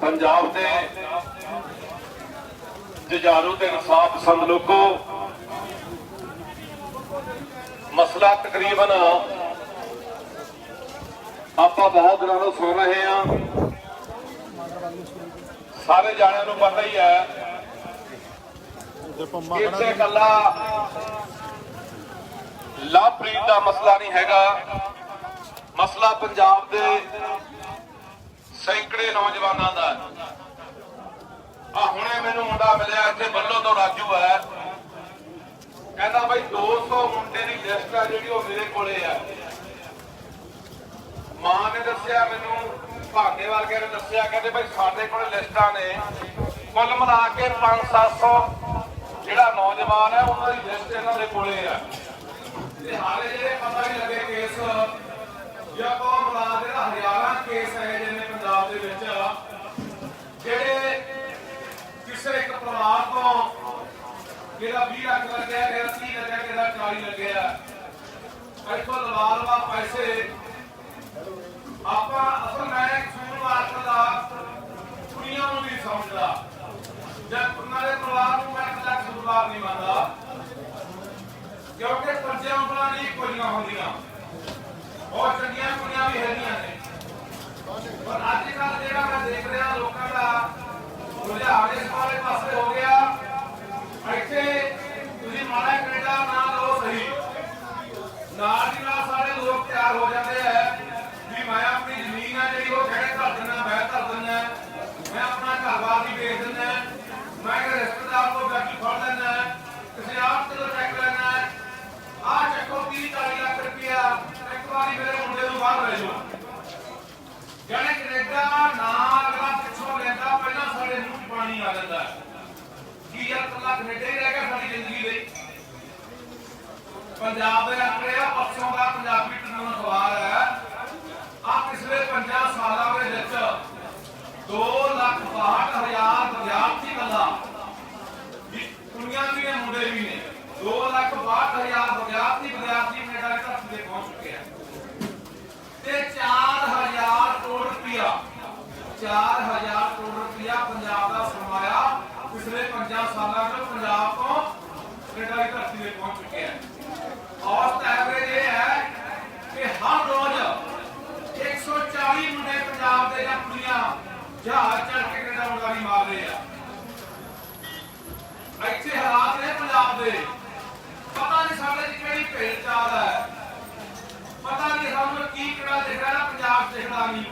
ਪੰਜਾਬ ਦੇ ਜੁਝਾਰੂ ਤੇ ਇਨਸਾਫ ਪਸੰਦ ਲੋਕੋ, ਮਸਲਾ ਤਕਰੀਬਨ ਆਪਾਂ ਬਹੁਤ ਦਿਨਾਂ ਤੋਂ ਸੁਣ ਰਹੇ ਹਾਂ। ਸਾਰੇ ਜਾਣਿਆਂ ਨੂੰ ਪਤਾ ਹੀ ਹੈ ਕਿ ਇੱਥੇ ਕੱਲਾ ਲਵਪ੍ਰੀਤ ਦਾ ਮਸਲਾ ਨਹੀਂ ਹੈਗਾ। ਮਸਲਾ ਪੰਜਾਬ ਦੇ ਸੈਂਕੜੇ ਨੌਜਵਾਨਾਂ ਦਾ ਆ ਹੁਣੇ ਮੈਨੂੰ ਮੁੰਡਾ ਮਿਲਿਆ, ਇੱਥੇ ਬੱਲੋ ਤੋਂ ਰਾਜੂ ਹੈ। ਕਹਿੰਦਾ ਬਾਈ 200 ਮੁੰਡੇ ਦੀ ਲਿਸਟ ਆ ਜਿਹੜੀ ਉਹ ਮੇਰੇ ਕੋਲੇ ਆ। ਮਾਂ ਨੇ ਦੱਸਿਆ ਮੈਨੂੰ, ਭਾਗੇ ਵਰਗੇ ਨੇ ਦੱਸਿਆ, ਕਹਿੰਦੇ ਬਾਈ ਸਾਡੇ ਕੋਲ ਲਿਸਟਾਂ ਨੇ। ਕੁੱਲ ਮਿਲਾ ਕੇ 5-700 ਜਿਹੜਾ ਨੌਜਵਾਨ ਹੈ, ਉਹਨਾਂ ਦੀ ਲਿਸਟ ਇਹਨਾਂ ਦੇ ਕੋਲੇ ਆ। ਤੇ ਹਾਲੇ ਜਿਹੜੇ ਪਤਾ ਨਹੀਂ ਲੱਗੇ ਕੇਸ ਜਾਂ ਕੋ ਜਿਹੜਾ 20 ਲੱਖ ਲੱਗਿਆ ਜਿਹੜਾ 30 ਲੱਗਿਆ ਜਿਹੜਾ 40 ਲੱਗਿਆ। ਇੱਥੋਂ ਲਵਾ ਪੈਸੇ। ਆਪਾਂ, ਅਸਲ ਮੈਂ ਸੂਨ ਦਾ ਕੁੜੀਆਂ ਨੂੰ ਨਹੀਂ ਸਮਝਦਾ। ਜਦ ਉਹਨਾਂ ਪਰਿਵਾਰ ਨੂੰ ਮੈਂ ਇੱਕ ਲੱਖ ਨਹੀਂ ਮੰਨਦਾ। ਕਿਉਂਕਿ ਪਰਚੇ ਉਂਗਲਾਂ ਨਹੀਂ ਕੋਈਆਂ ਹੁੰਦੀਆਂ। ਬਹੁਤ ਚੰਗੀਆਂ ਕੁੜੀਆਂ ਵੀ ਹੈਗੀਆਂ ਨੇ। ਪਰ ਅੱਜ ਕੱਲ ਜਿਹੜਾ ਮੈਂ ਦੇਖ ਰਿਹਾ, ਲੋਕਾਂ ਦਾ ਰੁਝਾਨ ਇਸ ਵਾਲੇ ਪਾਸੇ ਹੋ ਗਿਆ। ਇੱਥੇ ਤੁਸੀਂ ਮਾੜਾ ਕੈਨੇਡਾ ਨਾ ਲਓ ਸਹੀ ਨਾਲ ਦੀ ਨਾਲ ਸਾਰੇ ਲੋਕ ਤਿਆਰ ਹੋ ਜਾਂਦੇ ਆ ਵੀ ਮੈਂ ਆਪਣੀ ਜ਼ਮੀਨ ਆ ਜਿਹੜੀ ਉਹ ਖੜੇ ਧਰ ਦਿੰਦਾ ਮੈਂ ਧਰ ਦਿੰਦਾ ਮੈਂ ਆਪਣਾ ਘਰ-ਬਾਰ ਵੀ ਵੇਚ ਦਿੰਦਾ ਮੈਂ ਕਿ ਰਿਸ਼ਤੇਦਾਰ ਤੋਂ ਬੈਠੀ ਫੜ ਲੈਣਾ ਕਿਸੇ ਆਪ ਤੋਂ ਚੈੱਕ ਲੈਣਾ ਆ ਚੱਕੋ 30 40 ਲੱਖ ਰੁਪਇਆ ਇੱਕ ਵਾਰੀ ਮੇਰੇ ਮੁੰਡੇ ਨੂੰ ਬਾਹਰ ਲੈ ਜਾਓ ਜਿਹੜੇ ਕੈਨੇਡਾ ਨਾ ਅਗਲਾ ਪਿੱਛੋਂ ਲੈਂਦਾ ਪਹਿਲਾਂ ਸਾਡੇ ਮੂੰਹ 'ਚ ਪਾਣੀ ਆ ਜਾਂਦਾ ਕੀ ਯਾਰ ਕੱਲਾ ਕੈਨੇਡਾ ਹੀ ਰਹਿ ਗਿਆ ਸਾਡੀ ਜ਼ਿੰਦਗੀ ਲਈ ਪੰਜਾਬ ਦੇ ਆਪਣੇ ਆ ਪਰਸੋਂ ਦਾ ਪੰਜਾਬੀ ਟ੍ਰਿਬਿਊਨ ਅਖਬਾਰ ਹੈ ਆ ਪਿਛਲੇ 50 ਸਾਲਾਂ ਦੇ ਵਿੱਚ 2 ਲੱਖ 62 ਹਜ਼ਾਰ ਵਿਦਿਆਰਥੀ ਕੱਲਾ ਕੁੜੀਆਂ ਵੀ ਨੇ ਮੁੰਡੇ ਵੀ ਨੇ 2 ਲੱਖ 62 ਹਜ਼ਾਰ ਵਿਦਿਆਰਥੀ ਵਿਦਿਆਰਥੀ ਕੈਨੇਡਾ ਦੀ ਧਰਤੀ ਤੇ ਪਹੁੰਚ ਚੁੱਕੇ ਆ ਤੇ 4000 ਕਰੋੜ ਰੁਪਇਆ 4000 ਕਰੋੜ ਰੁਪਇਆ ਪੰਜਾਬ ਦਾ ਸਰਮਾਇਆ ਪਿਛਲੇ 5 ਸਾਲਾਂ ਵਿੱਚ ਪੰਜਾਬ ਤੋਂ ਕੈਨੇਡਾ ਦੀ ਧਰਤੀ ਤੇ ਪਹੁੰਚ ਚੁੱਕਿਆ ਹੈ ਔਸਤ ਐਵਰੇਜ ਇਹ ਹੈ ਕਿ ਹਰ ਰੋਜ਼ 140 ਮੁੰਡੇ ਪੰਜਾਬ ਦੇ ਜਾਂ ਕੁੜੀਆਂ ਜਹਾਜ਼ ਚੜ੍ਹ ਕੇ ਕੈਨੇਡਾ ਮੁੰਡਾਰੀ ਮਾਰ ਰਹੇ ਆ ਇੱਥੇ ਹਾਲਾਤ ਨੇ ਪੰਜਾਬ ਦੇ। ਪਤਾ ਨਹੀਂ ਸਾਡੇ ਚ ਕਿਹੜੀ ਭੇਡ ਚਾਲ ਹੈ। ਪਤਾ ਨਹੀਂ ਸਾਨੂੰ ਕੀ ਕਿਹੜਾ ਦਿਖ ਰਿਹਾ, ਪੰਜਾਬ ਦਿਖਦਾ ਨਹੀਂ।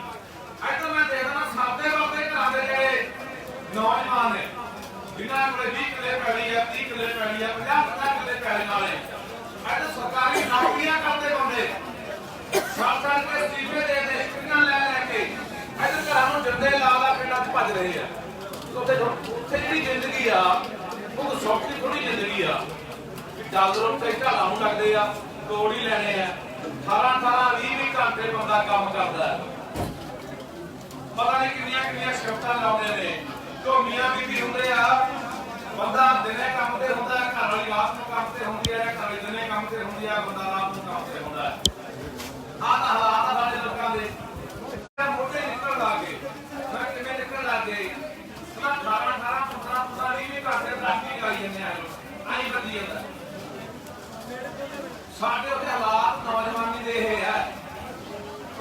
ਇੱਧਰ ਮੈਂ ਦੇਖਦਾ ਸਾਡੇ ਵਰਗੇ ਘਰਾਂ ਦੇ ਜਿਹੜੇ ਨੌਜਵਾਨ ਨੇ, ਜਿਨ੍ਹਾਂ ਕੋਲੇ 20 ਕਿੱਲੇ ਪੈਲੀ ਆ 30 ਕਿੱਲੇ ਪੈਲੀ ਆ 50 50 ਕਿੱਲੇ ਪੈਲੀ ਵਾਲੇ। ਇੱਧਰ ਸਰਕਾਰੀ ਨੌਕਰੀਆਂ ਕਰਦੇ ਬੰਦੇ। ਸਾਲ ਸਾਲ ਕੇ ਸੀਵੇ ਦੇ ਦੇ ਕਿੰਨਾ ਲੈ ਲੈ ਕੇ ਇੱਧਰ ਘਰਾਂ ਨੂੰ ਜੰਦੇ ਲਾ ਲਾ ਪਿੰਡਾਂ 'ਚ ਭੱਜ ਰਹੇ ਆ। ਉੱਥੇ ਉੱਥੇ ਜਿਹੜੀ ਜ਼ਿੰਦਗੀ ਆ ਸੌਖੀ ਥੋੜੀ ਜ਼ਿੰਦਗੀ ਆ। ਡਾਲਰ ਉੱਤੇ ਢਾਲਾ ਨੂੰ ਲੱਗਦੇ ਆ, ਤੋੜ ਹੀ ਲੈਣੇ ਆ। 18 18 20 20 ਘੰਟੇ ਬੰਦਾ ਕੰਮ ਕਰਦਾ ਹੈ। ਪਤਾ ਨਹੀਂ ਕਿੰਨੀਆਂ ਕਿੰਨੀਆਂ ਸ਼ਿਫਟਾਂ ਲਾਉਂਦੇ ਨੇ। ਜੋ ਮੀਆਂ ਬੀਬੀ ਹੁੰਦੇ ਆ। ਬੰਦਾ ਦਿਨੇ ਕੰਮ ਤੇ ਹੁੰਦਾ, ਘਰ ਵਾਲੀ ਰਾਤ ਨੂੰ ਕੰਮ ਤੇ ਹੁੰਦੀ ਹੈ ਘਰ ਵਾਲੀ ਦਿਨੇ ਕੰਮ ਤੇ ਹੁੰਦੀ ਹੈ ਬੰਦਾ ਰਾਤ ਨੂੰ ਕੰਮ ਤੇ ਹੁੰਦਾ ਹੈ ਆਹ ਤਾਂ ਹਾਲਾਤ ਆ ਸਾਡੇ ਲੋਕਾਂ ਦੇ ਇਹ ਮੋਢੇ ਨਿਕਲ ਲੱਗੇ ਮੈਂ ਕਿਵੇਂ ਨਿਕਲ ਲੱਗੇ ਮੈਂ 18 18 15 15 20 ਘੰਟੇ ਰਾਤੀ ਲਾਈ ਜਾਂਦੇ ਆ ਆਈ ਬੱਦੀ ਜਾਂਦਾ ਸਾਡੇ ਉੱਤੇ ਹਾਲਾਤ ਨੌਜਵਾਨੀ ਦੇ ਇਹ ਹੈ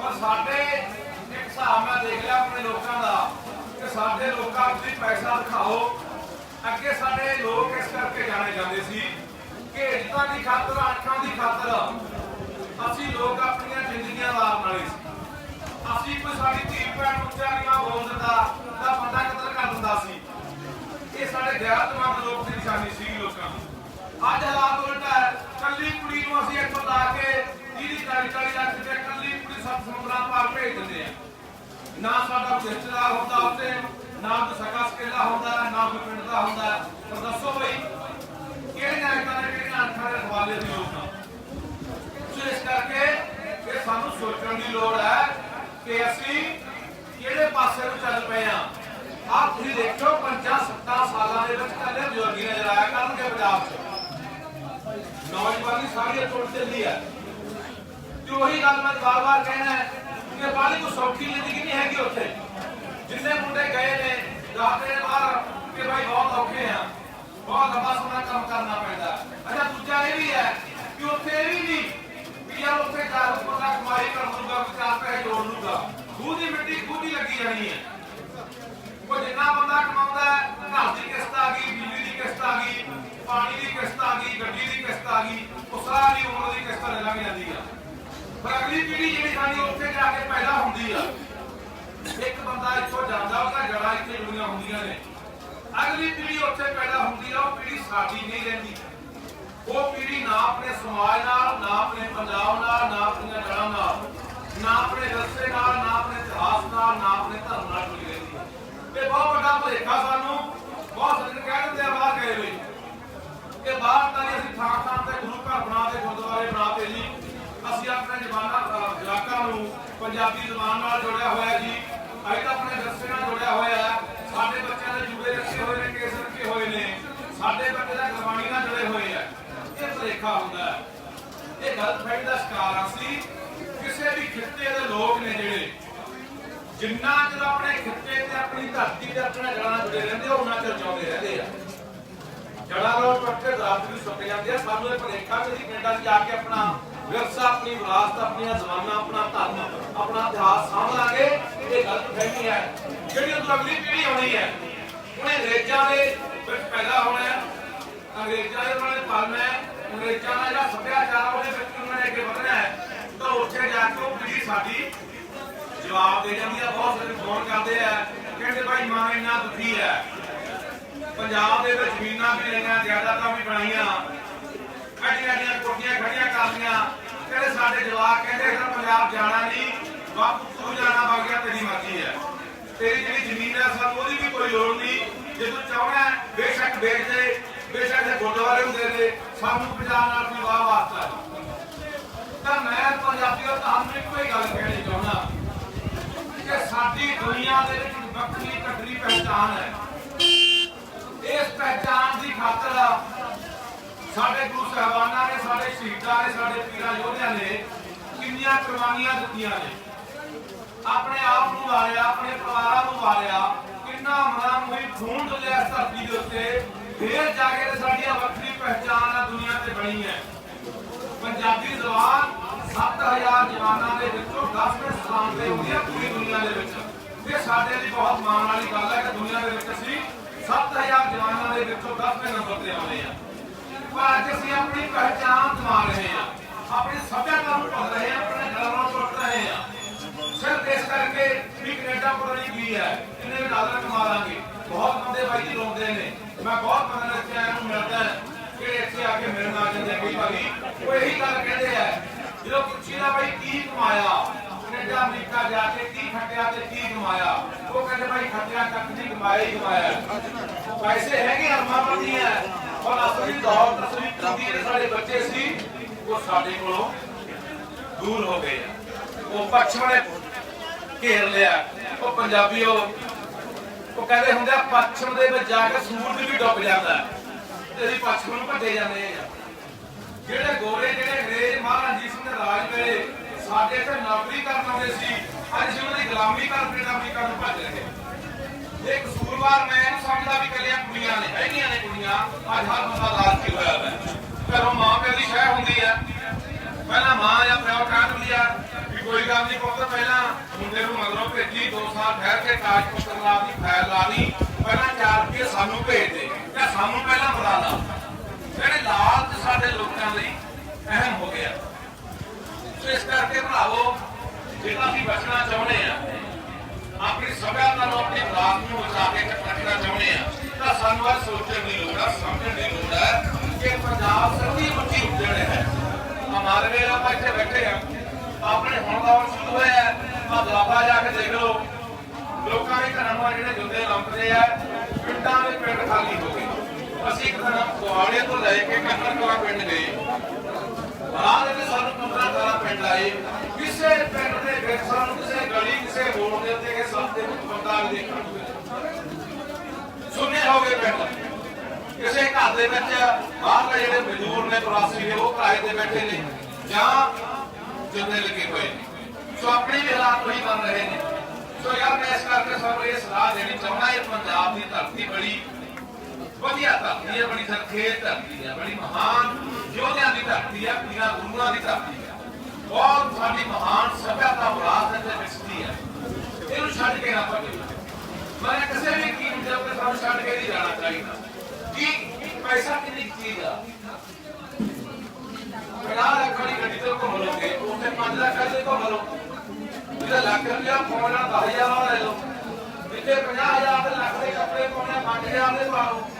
ਪਰ ਸਾਡੇ ਇੱਕ ਹਿਸਾਬ ਨਾਲ ਦੇਖ ਲਿਆ ਆਪਣੇ ਲੋਕਾਂ ਦਾ, ਕਿ ਸਾਡੇ ਲੋਕਾਂ ਤੁਸੀਂ ਪੈਸਾ ਦਿਖਾਓ। ਅੱਗੇ ਸਾਡੇ ਲੋਕ ਇਸ ਕਰਕੇ ਜਾਣੇ ਜਾਂਦੇ ਸੀ ਕਿ ਇੱਜ਼ਤਾਂ ਦੀ ਖਾਤਰ ਅੱਖਾਂ ਦੀ ਖਾਤਰ ਅਸੀਂ ਲੋਕ ਆਪਣੀਆਂ ਜ਼ਿੰਦਗੀਆਂ ਵਾਰਨ ਵਾਲੇ ਸੀ। ਅਸੀਂ ਕੋਈ ਸਾਡੀ ਧੀ ਭੈਣ ਨੂੰ ਚਾਰੀਆਂ ਬੋਲ ਦਿੰਦਾ ਤਾਂ ਬੰਦਾ ਕਤਲ ਕਰ ਦਿੰਦਾ ਸੀ। ਇਹ ਸਾਡੇ ਗੈਰਤਮੰਦ ਲੋਕ ਦੀ ਨਿਸ਼ਾਨੀ ਸੀ ਲੋਕਾਂ ਦੀ। ਅੱਜ ਹਾਲਾਤ ਉਲਟਾ ਕੱਲੀ ਕੁੜੀ ਨੂੰ ਅਸੀਂ ਇੱਥੋਂ ਲਾ ਕੇ 30 40 ਲੱਖ ਰੁਪਏ ਕੱਲੀ ਕੁੜੀ ਸੱਤ ਸਮੁੰਦਰਾਂ ਪਾਰ ਭੇਜ ਦਿੰਦੇ ਆ। ਨਾ ਸਾਡਾ ਰਿਸ਼ਤੇਦਾਰ ਹੁੰਦਾ ਉੱਤੇ ਨਾ ਕੋਈ ਸਕਾ ਸਕੇਲਾ ਹੁੰਦਾ, ਨਾ ਕੋਈ ਪਿੰਡ ਦਾ ਹੁੰਦਾ। ਪਰ ਦੱਸੋ ਬਈ ਕਿਹੜੇ ਨਾਇਕਾਂ ਨੇ ਕਿਹੜੀਆਂ ਅੱਖਾਂ ਦੇ ਹਵਾਲੇ ਦੀ ਲੋਕਾਂ ਸੋ ਇਸ ਕਰਕੇ ਇਹ ਸਾਨੂੰ ਸੋਚਣ ਦੀ ਲੋੜ ਹੈ ਕਿ ਅਸੀਂ ਕਿਹੜੇ ਪਾਸੇ ਨੂੰ ਚੱਲ ਪਏ ਆ। ਆਪ ਤੁਸੀਂ ਦੇਖੋ 50 70 ਸਾਲਾਂ ਦੇ ਵਿੱਚ ਕੱਲੇ ਬਜ਼ੁਰਗੀ ਨਜ਼ਰ ਆਇਆ ਕਰਨਗੇ ਪੰਜਾਬ 'ਚ। ਨੌਜਵਾਨੀ ਸਾਰੀ ਟੁੱਟ ਚੱਲੀ ਹੈ। ਤੇ ਉਹੀ ਗੱਲ ਮੈਂ ਵਾਰ-ਵਾਰ ਕਹਿਣਾ ਹੈ ਕਿ ਬਾਲੀ ਕੋ ਸੌਖੀ ਜ਼ਿੰਦਗੀ ਨਹੀਂ ਹੈਗੀ ਉੱਥੇ। ਜਿੰਨੇ ਮੁੰਡੇ ਗਏ ਨੇ ਜਾਂਦੇ ਬਾਹਰ, ਕਿ ਭਾਈ ਬਹੁਤ ਔਖੇ ਆ। ਬਹੁਤ ਲੰਬਾ ਸਮਾਂ ਕੰਮ ਕਰਨਾ ਪੈਂਦਾ। ਅੱਛਾ, ਦੂਜਾ ਇਹ ਵੀ ਹੈ ਕਿ ਉੱਥੇ ਇਹ ਵੀ ਨਹੀਂ ਵੀ ਯਾਰ ਉੱਥੇ ਘਰ ਬੰਦਾ ਕਮਾਈ ਕਰ ਲੂਗਾ ਚਾਰ ਪੈਸੇ ਜੋੜ ਲੂਗਾ ਖੂਹ ਦੀ ਮਿੱਟੀ ਖੂਹ ਦੀ ਲੱਗੀ ਜਾਣੀ ਹੈ। ਉਹ ਜਿੰਨਾ ਬੰਦਾ ਕਮਾਉਂਦਾ ਹੈ, ਘਰ ਦੀ ਕਿਸ਼ਤ ਆ ਗਈ ਬਿਜਲੀ ਦੀ ਕਿਸ਼ਤ ਆ ਗਈ ਪਾਣੀ ਦੀ ਕਿਸ਼ਤ ਆ ਗਈ ਗੱਡੀ ਦੀ ਕਿਸ਼ਤ ਆ ਗਈ ਉਹ ਸਾਰੀ ਉਮਰ ਦੀ ਕਿਸ਼ਤ ਲੱਗ ਜਾਂਦੀ ਆ ਪਰ ਅਗਲੀ ਪੀੜ੍ਹੀ ਜਿਹੜੀ ਸਾਡੀ ਉੱਥੇ ਜਾ ਕੇ ਪੈਦਾ ਹੁੰਦੀ ਆ, ਇੱਕ ਬੰਦਾ ਇੱਥੋਂ ਜਾਂਦਾ, ਉਹਦਾ ਜੜਾ ਇੱਥੇ ਜੁੜੀਆਂ ਹੁੰਦੀਆਂ ਨੇ। ਅਗਲੀ ਪੀੜ੍ਹੀ ਉੱਥੇ ਪੈਦਾ ਹੁੰਦੀ ਆ, ਉਹ ਪੀੜ੍ਹੀ ਸਾਡੀ ਨਹੀਂ ਰਹਿੰਦੀ। ਉਹ ਪੀੜ੍ਹੀ ਨਾ ਆਪਣੇ ਸਮਾਜ ਨਾਲ, ਨਾ ਆਪਣੇ ਪੰਜਾਬ ਨਾਲ, ਨਾ ਆਪਣੀਆਂ ਜੜ੍ਹਾਂ ਨਾਲ, ਨਾ ਆਪਣੇ ਰਸਤੇ ਨਾਲ, ਨਾ ਆਪਣੇ ਇਤਿਹਾਸ ਨਾਲ, ਨਾ ਆਪਣੇ ਧਰਮ ਨਾਲ ਜੁੜੀ ਰਹਿੰਦੀ ਹੈ ਬਹੁਤ ਵੱਡਾ ਭੁਲੇਖਾ ਸਾਨੂੰ, ਬਹੁਤ ਸੰਗਤ ਕਹਿ ਦਿੰਦੇ ਆ ਬਾਹਰ ਗਏ ਹੋਏ। ਕਿ ਬਾਹਰ ਤਾਂ ਅਸੀਂ ਥਾਂ ਥਾਂ ਤੇ ਗੁਰੂ ਘਰ ਬਣਾ ਤੇ ਗੁਰਦੁਆਰੇ ਬਣਾ ਤੇ ਜੀ। ਅਸੀਂ ਆਪਣੇ ਜਵਾਨਾਂ ਜਵਾਕਾਂ ਨੂੰ ਪੰਜਾਬੀ ਜ਼ਬਾਨ ਨਾਲ ਜੋੜਿਆ ਹੋਇਆ ਜੀ। ਅਸੀਂ ਤਾਂ ਆਪਣੇ ਵਿਰਸੇ ਨਾਲ ਜੋੜਿਆ ਹੋਇਆ। ਹੈ ਸਾਡੇ ਬੱਚਿਆਂ ਦੇ ਜੂੜੇ ਰੱਖੇ ਹੋਏ ਨੇ, ਕੇਸ ਰੱਖੇ ਹੋਏ ਨੇ। ਸਾਡੇ ਬੱਚੇ ਦਾ ਗੁਰਬਾਣੀ ਨਾਲ ਜੁੜੇ ਹੋਏ ਆ। ਇਹ ਭੁਲੇਖਾ ਹੁੰਦਾ ਹੈ। ਇਹ ਗਲਤਫਹਿਮੀ ਦਾ ਸ਼ਿਕਾਰ ਆ ਕਿਸੇ ਵੀ ਖਿੱਤੇ ਦੇ ਲੋਕ ਨੇ ਜਿਹੜੇ, ਜਿੰਨਾ ਚਿਰ ਆਪਣੇ ਖਿੱਤੇ ਤੇ ਆਪਣੀ ਧਰਤੀ ਤੇ ਆਪਣੇ ਜੜਾਂ ਜੁੜੇ ਰਹਿੰਦੇ, ਉਹਨਾਂ ਚਿਰ ਜਿਉਂਦੇ ਰਹਿੰਦੇ ਆ। ਜੜਾਂ ਨਾਲ ਟੁੱਟ ਦਰਖਤ ਵੀ ਸੁੱਕ ਜਾਂਦੇ ਆ। ਸਾਨੂੰ ਇਹ ਭੁਲੇਖਾ ਕਿ ਅਸੀਂ ਜਾ ਕੇ ਆਪਣਾ ਵਿਰਸਾ ਆਪਣੀ ਵਿਰਾਸਤ, ਆਪਣੀਆਂ ਜ਼ਮਾਨਾਂ ਆਪਣਾ ਧਰਮ, ਆਪਣਾ ਇਤਿਹਾਸ ਸਾਂਭ ਇਹ ਗਲਤ ਫਹਿਮੀ ਹੈ। ਜਿਹੜੀ ਉਹ ਅਗਲੀ ਪੀੜ੍ਹੀ ਆਉਣੀ ਹੈ ਉਹਨੇ ਅੰਗਰੇਜ਼ਾਂ ਦੇ ਵਿੱਚ ਪੈਦਾ ਹੋਣਾ ਹੈ, ਅੰਗਰੇਜ਼ਾਂ ਦੇ ਉਹਨਾਂ ਨੇ ਪਾਲਣਾ ਹੈ, ਅੰਗਰੇਜ਼ਾਂ ਦਾ ਜਿਹੜਾ ਸੱਭਿਆਚਾਰ ਉਹਦੇ ਵਿੱਚ ਉਹਨਾਂ ਨੇ ਅੱਗੇ ਵਧਣਾ ਹੈ। ਤਾਂ ਉੱਥੇ ਜਾ ਕੇ ਉਹ ਪੀੜ੍ਹੀ ਸਾਡੀ ਜਵਾਬ ਦੇ ਜਾਂਦੀ ਆ ਬਹੁਤ ਸਾਰੇ ਫੋਨ ਕਰਦੇ ਆ। ਕਹਿੰਦੇ ਭਾਈ ਮਾਂ ਇੰਨਾ ਦੁਖੀ ਹੈ। ਪੰਜਾਬ ਦੇ ਵਿੱਚ ਜ਼ਮੀਨਾਂ ਵੀ ਲਈਆਂ ਜ਼ਿਆਦਾਤਾਂ ਵੀ ਬਣਾਈਆਂ। ਅੱਡੀਆਂ ਅੱਡੀਆਂ ਕੋਠੀਆਂ ਖੜੀਆਂ ਕਰਦੀਆਂ ਕਹਿੰਦੇ ਸਾਡੇ ਜਵਾਕ ਕਹਿੰਦੇ ਇਹਦਾ ਪੰਜਾਬ ਜਾਣਾ ਨਹੀਂ, ਬਾਪੂ ਤੂੰ ਜਾਣਾ ਵਗ ਤੇਰੀ ਮਰਜ਼ੀ ਹੈ। ਤੇਰੀ ਜਿਹੜੀ ਜ਼ਮੀਨ ਹੈ, ਸਾਨੂੰ ਉਹਦੀ ਵੀ ਕੋਈ ਲੋੜ ਨਹੀਂ। ਜੇ ਤੂੰ ਚਾਹਣਾ ਬੇਸ਼ੱਕ ਵੇਚ ਦੇ ਬੇਸ਼ੱਕ ਦੇ ਗੁਰਦੁਆਰੇ ਹੁੰਦੇ ਨੇ, ਸਾਨੂੰ ਪੰਜਾਬ ਨਾਲ ਕੋਈ ਵਾਹ ਵਾਸਤਾ ਤਾਂ ਮੈਂ ਪੰਜਾਬੀਓ ਤੁਹਾਨੂੰ ਇੱਕੋ ਹੀ ਗੱਲ ਕਹਿਣੀ ਚਾਹੁੰਦਾ ਕਿ ਸਾਡੀ ਦੁਨੀਆ ਦੇ ਵਿੱਚ ਵੱਖਰੀ ਕੱਟਰੀ ਪਹਿਚਾਨ ਹੈ ਇਸ ਪਹਿਚਾਨ ਦੀ ਖਾਤਰ ਸਾਡੇ ਗੁਰੂ ਸਾਹਿਬਾਨਾਂ ਨੇ, ਸਾਡੇ ਸ਼ਹੀਦਾਂ ਨੇ, ਸਾਡੇ ਪੀਰਾਂ ਯੋਧਿਆਂ ਨੇ ਕਿੰਨੀਆਂ ਕੁਰਬਾਨੀਆਂ ਦਿੱਤੀਆਂ ਨੇ। ਆਪਣੇ ਆਪ ਨੂੰ ਵਾਰਿਆ, ਆਪਣੇ ਪਰਿਵਾਰਾਂ ਨੂੰ ਵਾਰਿਆ, ਕਿੰਨਾ ਮਰਾਂ ਹੋਈ ਖੂਨ ਡੁੱਲਿਆ ਇਸ ਧਰਤੀ ਦੇ ਉੱਤੇ, ਫੇਰ ਜਾ ਕੇ ਤੇ ਸਾਡੀ ਵੱਖਰੀ ਪਹਿਚਾਨ ਆ ਦੁਨੀਆ ਤੇ ਬਣੀ ਹੈ। ਪੰਜਾਬੀ ਜ਼ਬਾਨ 7000 ਜਵਾਨਾਂ ਦੇ ਵਿੱਚੋਂ 10ਵੇਂ ਸਥਾਨ ਤੇ ਹੁੰਦੀ ਹੈ ਪੂਰੀ ਦੁਨੀਆ ਦੇ ਵਿੱਚ। ਇਹ ਸਾਡੇ ਲਈ ਬਹੁਤ ਮਾਣ ਵਾਲੀ ਗੱਲ ਹੈ ਕਿ ਦੁਨੀਆ ਦੇ ਵਿੱਚ ਅਸੀਂ 7000 ਜਵਾਨਾਂ ਦੇ ਵਿੱਚੋਂ 10ਵੇਂ ਨੰਬਰ ਤੇ ਆਉਂਦੇ ਹਾਂ। ਪਰ ਅੱਜ ਅਸੀਂ ਆਪਣੀ ਪਹਿਚਾਨ ਗਵਾ ਰਹੇ ਹਾਂ। ਆਪਣੀ ਸੱਭਿਆਤਾ ਨੂੰ ਭੁੱਲ ਰਹੇ ਹਾਂ, ਆਪਣੇ ਜੜ੍ਹਾਂ ਨੂੰ ਟੁੱਟ ਰਹੇ ਹਾਂ। ਸਿਰਫ ਇਸ ਕਰਕੇ ਵੀ ਕੈਨੇਡਾ ਪਤਾ ਕੀ ਹੈ ਕਿੰਨੇ ਡਾਲਰ ਕਮਾ ਲਾਂਗੇ। ਬਹੁਤ ਬੰਦੇ ਬਾਈ ਜੀ ਰੋਂਦੇ ਨੇ। ਮੈਂ ਬਹੁਤ ਬੰਦੇ ਬੱਚਿਆਂ ਨੂੰ ਮਿਲਦਾ ਕਿ ਇੱਥੇ ਆ ਕੇ ਮਿਲਣ ਆ ਜਾਂਦੇ ਕਈ ਵਾਰੀ ਉਹ ਇਹੀ ਗੱਲ ਕਹਿੰਦੇ ਆ, ਜਦੋਂ ਪੁੱਛੀਦਾ ਬਾਈ ਕੀ ਕਮਾਇਆ, ਕੈਨੇਡਾ, ਅਮਰੀਕਾ ਜਾ ਕੇ ਕੀ ਖੱਟਿਆ ਤੇ ਕੀ ਕਮਾਇਆ, ਉਹ ਕਹਿੰਦੇ ਬਾਈ ਖੱਟਿਆ ਕੱਖ ਨਹੀਂ ਕਮਾਇਆ ਹੀ ਕਮਾਇਆ। ਪੈਸੇ ਹੈਗੇ ਅਰਮਾਂ ਪੜਦੀਆਂ ਪਰ ਅਸਲੀ ਦੌਲਤ ਅਸਲੀ ਕੁੰਦੀ ਜਿਹੜੇ ਸਾਡੇ ਬੱਚੇ ਸੀ, ਉਹ ਸਾਡੇ ਕੋਲੋਂ ਦੂਰ ਹੋ ਗਏ ਆ। ਉਹ ਪੱਛਮ ਨੇ ਘੇਰ ਲਿਆ। ਉਹ ਪੰਜਾਬੀਓ, ਉਹ ਕਹਿੰਦੇ ਹੁੰਦੇ ਆ, ਪੱਛਮ ਦੇ ਵਿੱਚ ਜਾ ਕੇ ਸੂਰਜ ਵੀ ਡੁੱਬ ਜਾਂਦਾ ਤੇ ਅਸੀਂ ਪੱਛਮ ਨੂੰ ਭੱਜੇ ਜਾਂਦੇ ਆ। ਜਿਹੜੇ ਗੋਰੇ, ਜਿਹੜੇ ਅੰਗਰੇਜ਼ ਮਹਾਰਾਜਾ ਸਿੰਘ ਦੇ ਰਾਜ ਵੇਲੇ ਸਾਡੇ ਇੱਥੇ ਨੌਕਰੀ ਕਰਨ ਆਉਂਦੇ ਸੀ, ਅੱਜ ਉਹਨਾਂ ਦੀ ਗੁਲਾਮੀ ਕਰਨ ਫਿਰ ਅਮਰੀਕਾ ਭੱਜ ਰਹੇ ਇਹ ਕਸੂਰਵਾਰ ਮੈਂ ਇਹਨੂੰ ਸਮਝਦਾ ਵੀ ਕੱਲੀਆਂ ਕੁੜੀਆਂ ਨੇ, ਹੈਗੀਆਂ ਨੇ ਕੁੜੀਆਂ, ਅੱਜ ਹਰ ਬੰਦਾ ਲਾਲਚੀ ਹੋਇਆ ਹੈ ਘਰੋਂ ਮਾਂ ਪਿਓ ਦੀ ਸ਼ਹਿ ਹੁੰਦੀ ਹੈ। ਪਹਿਲਾਂ ਮਾਂ ਜਾਂ ਪਿਓ ਕਹਿ ਲਿਆ ਵੀ ਕੋਈ ਗੱਲ ਨਹੀਂ ਪੁੱਤ, ਪਹਿਲਾਂ ਮੁੰਡੇ ਨੂੰ ਮਗਰੋਂ ਭੇਜੀ 2 ਸਾਲ ਠਹਿਰ ਕੇ ਕਾਜ ਪੁੱਤਰ ਲਾ ਦੀ ਫੈਲ ਲਾ ਪਹਿਲਾਂ 4 ਰੁਪਏ ਸਾਨੂੰ ਭੇਜ ਦੇ, ਜਾਂ ਸਾਨੂੰ ਪਹਿਲਾਂ ਬੁਲਾ ਲਾ। ਜਿਹੜੇ ਲਾਲਚ ਸਾਡੇ ਲੋਕਾਂ ਲਈ ਅਹਿਮ ਹੋ ਗਿਆ। ਇਸ ਕਰਕੇ ਭਰਾਵੋ ਜਿਹੜਾ ਅਸੀਂ ਬਚਣਾ ਚਾਹੁੰਦੇ ਆ, ਆਪਣੀ ਸਭਿਆਤਾ ਨੂੰ ਆਪਣੀ ਵਿਰਾਸਤ ਨੂੰ ਬਚਾ ਕੇ ਰੱਖਣਾ ਚਾਹੁੰਦੇ ਆ ਤਾਂ ਸਾਨੂੰ ਇਹ ਸੋਚਣ ਦੀ ਲੋੜ ਆ, ਸਮਝਣ ਦੀ ਲੋੜ ਹੈ ਕਿ ਪੰਜਾਬ ਸੱਚੀ ਮੁੱਚੀ ਉੱਜੜ ਹੈ ਹਮਾਰੇ ਵੇਲੇ ਆਪਾਂ ਇੱਥੇ ਬੈਠੇ ਆ। ਆਪਣੇ ਹੁਣ ਦਾ ਸ਼ੁਰੂ ਹੋਇਆ ਆ ਦੁਆਬਾ ਜਾ ਕੇ ਦੇਖ ਲਓ। ਲੋਕਾਂ ਦੇ ਘਰਾਂ ਨੂੰ ਜਿਹੜੇ ਜੁੱਦੇ ਲੰਮਦੇ ਆ, ਪਿੰਡਾਂ ਦੇ ਪਿੰਡ ਖਾਲੀ ਹੋ ਗਏ। ਅਸੀਂ ਇੱਕ ਦਿਨ ਕੁਆੜੇ ਤੋਂ ਲੈ ਕੇ ਕੰਨਰ ਪਿੰਡ ਗਏ। ਬਾਅਦ ਵਿੱਚ ਸਾਨੂੰ 15 12 ਪਿੰਡ ਆਏ। ਕਿਸੇ ਪਿੰਡ ਦੇ ਵਿੱਚ ਸਾਨੂੰ ਕਿਸੇ ਗਲੀ, ਕਿਸੇ ਰੋਡ ਦੇ ਉੱਤੇ ਕਿਸੇ ਸਭ ਦੇ ਵਿੱਚ ਬੰਦਾ ਦੇਖਣ ਨੂੰ ਮਿਲਿਆ। ਸੁੰਨੇ ਹੋ ਪਿੰਡ। ਕਿਸੇ ਘਰ ਦੇ ਵਿੱਚ ਬਾਹਰਲੇ ਜਿਹੜੇ ਮਜ਼ਦੂਰ ਨੇ, ਪ੍ਰਵਾਸੀ ਨੇ, ਉਹ ਕਿਰਾਏ ਤੇ ਬੈਠੇ ਨੇ ਜਾਂ ਜਿੰਨੇ ਲੱਗੇ ਹੋਏ ਨੇ। ਸੋ ਆਪਣੇ ਵੀ ਹਾਲਾਤ ਉਹੀ ਬਣ ਰਹੇ ਨੇ। ਸੋ ਯਾਰ, ਮੈਂ ਇਸ ਕਰਕੇ ਸਾਨੂੰ ਇਹ ਸਲਾਹ ਦੇਣੀ ਚਾਹੁੰਦਾ, ਇਹ ਪੰਜਾਬ ਦੀ ਧਰਤੀ ਬੜੀ ਵਧੀਆ ਧਰਤੀ ਹੈ, ਬੜੀ ਸਰਖੇਤ ਧਰਤੀ ਹੈ, ਬੜੀ ਮਹਾਨ ਯੋਧਿਆਂ ਦੀ ਧਰਤੀ ਹੈ, ਪੀਰਾਂ ਗੁਰੂਆਂ ਦੀ ਧਰਤੀ ਹੈ। ਬਹੁਤ ਸਾਡੀ ਮਹਾਨ ਸਭਿਅਤਾ ਵਿਰਾਸਤ ਇੱਥੇ ਵਿਕਸਦੀ ਹੈ। ਇਹਨੂੰ ਛੱਡ ਕੇ ਨਾ ਭੱਜੋ ਮੈਂ ਕਿਸੇ ਵੀ ਕੀਮਤ ਦੇ ਉੱਤੇ ਸਾਨੂੰ ਛੱਡ ਕੇ ਪੈਸਾ ਕਿੰਨੀ ਚੀਜ਼ ਆ? 50 ਲੱਖ ਵਾਲੀ ਗੱਡੀ ਤੇ ਘੁੰਮ ਲੋਗੇ ਉੱਥੇ 5 ਲੱਖ ਵਾਲੀ ਘੁੰਮ ਲਓ। ਜਿਹਦਾ ਲੱਖ ਰੁਪਿਆ ਪਾਉਣਾ ਨਾਲ 10000 ਵਾਲਾ ਲੈ ਲੋ ਜਿੱਥੇ 50000 ਦੇ ਲੱਖ ਦੇ ਕੱਪੜੇ ਪਾਉਣੇ 5000 ਦੇ ਪਾ ਲਓ।